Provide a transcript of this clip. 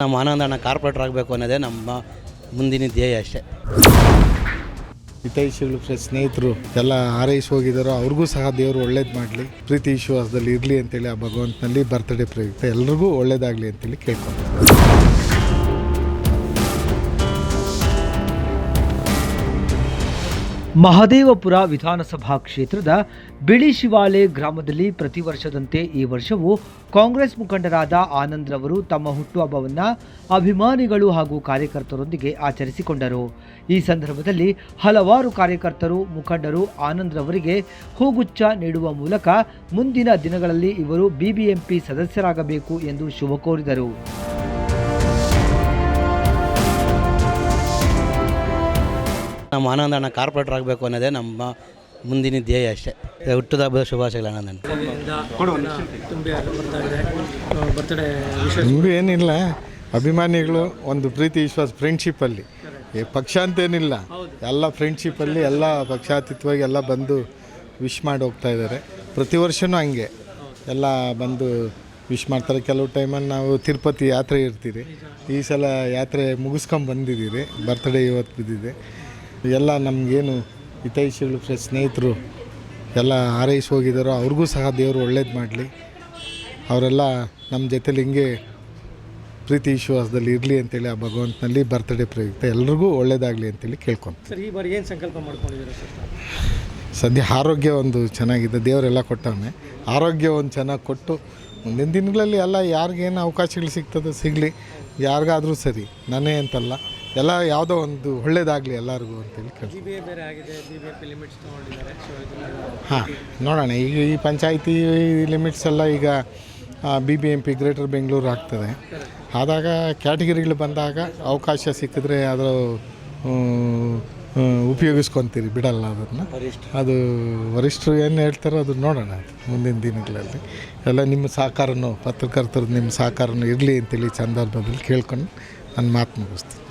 ನಮ್ಮ ಆನಂದ ಅಣ್ಣ ಕಾರ್ಪೊರೇಟರ್ ಆಗಬೇಕು ಅನ್ನೋದೇ ನಮ್ಮ ಮುಂದಿನ ಧ್ಯೇಯ ಅಷ್ಟೇ. ಹಿತೈಷಿಗಳು ಸ್ನೇಹಿತರು ಎಲ್ಲ ಆರೈಸಿ ಹೋಗಿದ್ದಾರೋ ಅವ್ರಿಗೂ ಸಹ ದೇವರು ಒಳ್ಳೇದು ಮಾಡಲಿ. ಪ್ರೀತಿ ವಿಶ್ವಾಸದಲ್ಲಿ ಇರಲಿ ಅಂತೇಳಿ ಆ ಭಗವಂತನಲ್ಲಿ ಬರ್ತ್ಡೇ ಪ್ರಯುಕ್ತ ಎಲ್ರಿಗೂ ಒಳ್ಳೇದಾಗಲಿ ಅಂತೇಳಿ ಕೇಳ್ಕೊಂಡು ಮಹದೇವಪುರ ವಿಧಾನಸಭಾ ಕ್ಷೇತ್ರದ ಬಿಳಿ ಶಿವಾಲೆ ಗ್ರಾಮದಲ್ಲಿ ಪ್ರತಿ ವರ್ಷದಂತೆ ಈ ವರ್ಷವೂ ಕಾಂಗ್ರೆಸ್ ಮುಖಂಡರಾದ ಆನಂದ್ರವರು ತಮ್ಮ ಹುಟ್ಟುಹಬ್ಬವನ್ನು ಅಭಿಮಾನಿಗಳು ಹಾಗೂ ಕಾರ್ಯಕರ್ತರೊಂದಿಗೆ ಆಚರಿಸಿಕೊಂಡರು. ಈ ಸಂದರ್ಭದಲ್ಲಿ ಹಲವಾರು ಕಾರ್ಯಕರ್ತರು, ಮುಖಂಡರು ಆನಂದ್ರವರಿಗೆ ಹೂಗುಚ್ಛ ನೀಡುವ ಮೂಲಕ ಮುಂದಿನ ದಿನಗಳಲ್ಲಿ ಇವರು ಬಿಬಿಎಂಪಿ ಸದಸ್ಯರಾಗಬೇಕು ಎಂದು ಶುಭ ಕೋರಿದರು. ನಮ್ಮ ಆನಂದ ಅಣ್ಣ ಕಾರ್ಪೊರೇಟರ್ ಆಗಬೇಕು ಅನ್ನೋದೇ ನಮ್ಮ ಮುಂದಿನ ಧ್ಯೇಯ ಅಷ್ಟೇ. ಹುಟ್ಟದ ಹಬ್ಬದ ಶುಭಾಶಯಗಳು ಅಣ್ಣ. ಬರ್ತ್ಡೇ ಏನಿಲ್ಲ, ಅಭಿಮಾನಿಗಳು ಒಂದು ಪ್ರೀತಿ ವಿಶ್ವಾಸ ಫ್ರೆಂಡ್ಶಿಪ್ಪಲ್ಲಿ ಈ ಪಕ್ಷ ಅಂತೇನಿಲ್ಲ. ಎಲ್ಲ ಫ್ರೆಂಡ್ಶಿಪ್ಪಲ್ಲಿ ಎಲ್ಲ ಪಕ್ಷಾತೀತವಾಗಿ ಎಲ್ಲ ಬಂದು ವಿಶ್ ಮಾಡಿ ಹೋಗ್ತಾ ಇದ್ದಾರೆ ಪ್ರತಿ ವರ್ಷವೂ ಹಂಗೆ. ಎಲ್ಲ ಬಂದು ವಿಶ್ ಮಾಡ್ತಾರೆ. ಕೆಲವು ಟೈಮಲ್ಲಿ ನಾವು ತಿರುಪತಿ ಯಾತ್ರೆ ಇರ್ತೀರಿ. ಈ ಸಲ ಯಾತ್ರೆ ಮುಗಿಸ್ಕೊಂಡು ಬಂದಿದ್ದೀರಿ. ಬರ್ತ್ಡೇ ಇವತ್ತು ಬಿದ್ದಿದೆ. ಎಲ್ಲ ನಮಗೇನು ಹಿತೈಷಿಗಳು ಸ್ನೇಹಿತರು ಎಲ್ಲ ಆರೈಸಿ ಹೋಗಿದ್ದಾರೋ ಅವ್ರಿಗೂ ಸಹ ದೇವರು ಒಳ್ಳೇದು ಮಾಡಲಿ. ಅವರೆಲ್ಲ ನಮ್ಮ ಜೊತೇಲಿ ಹಿಂಗೆ ಪ್ರೀತಿ ವಿಶ್ವಾಸದಲ್ಲಿ ಇರಲಿ ಅಂತೇಳಿ ಆ ಭಗವಂತನಲ್ಲಿ ಬರ್ತ್ಡೇ ಪ್ರಯುಕ್ತ ಎಲ್ರಿಗೂ ಒಳ್ಳೇದಾಗಲಿ ಅಂತೇಳಿ ಕೇಳ್ಕೊಂತ ಸರ್ ಈ ಬಾರಿ ಏನು ಸಂಕಲ್ಪ ಮಾಡ್ಕೊಂಡಿದ್ದೀರಾ ಸದ್ಯ ಆರೋಗ್ಯ ಒಂದು ಚೆನ್ನಾಗಿದೆ ದೇವರೆಲ್ಲ ಕೊಟ್ಟವನೆ. ಆರೋಗ್ಯ ಒಂದು ಚೆನ್ನಾಗಿ ಕೊಟ್ಟು ಮುಂದಿನ ದಿನಗಳಲ್ಲಿ ಎಲ್ಲ ಯಾರಿಗೇನು ಅವಕಾಶಗಳು ಸಿಗ್ತದೆ ಸಿಗಲಿ ಯಾರಿಗಾದರೂ ಸರಿ ನಾನೇ ಅಂತಲ್ಲ. ಎಲ್ಲ ಯಾವುದೋ ಒಂದು ಒಳ್ಳೇದಾಗಲಿ ಎಲ್ಲರಿಗೂ ಅಂತೇಳಿ ಕೇಳಿ ಹಾಂ ನೋಡೋಣ. ಈಗ ಈ ಪಂಚಾಯಿತಿ ಲಿಮಿಟ್ಸ್ ಎಲ್ಲ ಈಗ B B M P greater Bengaluru ಆಗ್ತದೆ. ಆದಾಗ ಕ್ಯಾಟಗರಿಗಳು ಬಂದಾಗ ಅವಕಾಶ ಸಿಕ್ಕಿದ್ರೆ ಅದರ ಉಪಯೋಗಿಸ್ಕೊತೀರಿ ಬಿಡಲ್ಲ ಅದನ್ನು. ಅದು ವರಿಷ್ಠರು ಏನು ಹೇಳ್ತಾರೋ ಅದು ನೋಡೋಣ ಅದು ಮುಂದಿನ ದಿನಗಳಲ್ಲಿ. ಎಲ್ಲ ನಿಮ್ಮ ಸಹಕಾರನೂ ಪತ್ರಕರ್ತರು ನಿಮ್ಮ ಸಹಕಾರನೂ ಇರಲಿ ಅಂತೇಳಿ ಸಂದರ್ಭದಲ್ಲಿ ಕೇಳ್ಕೊಂಡು ನನ್ನ ಮಾತು ಮುಗಿಸ್ತೀನಿ.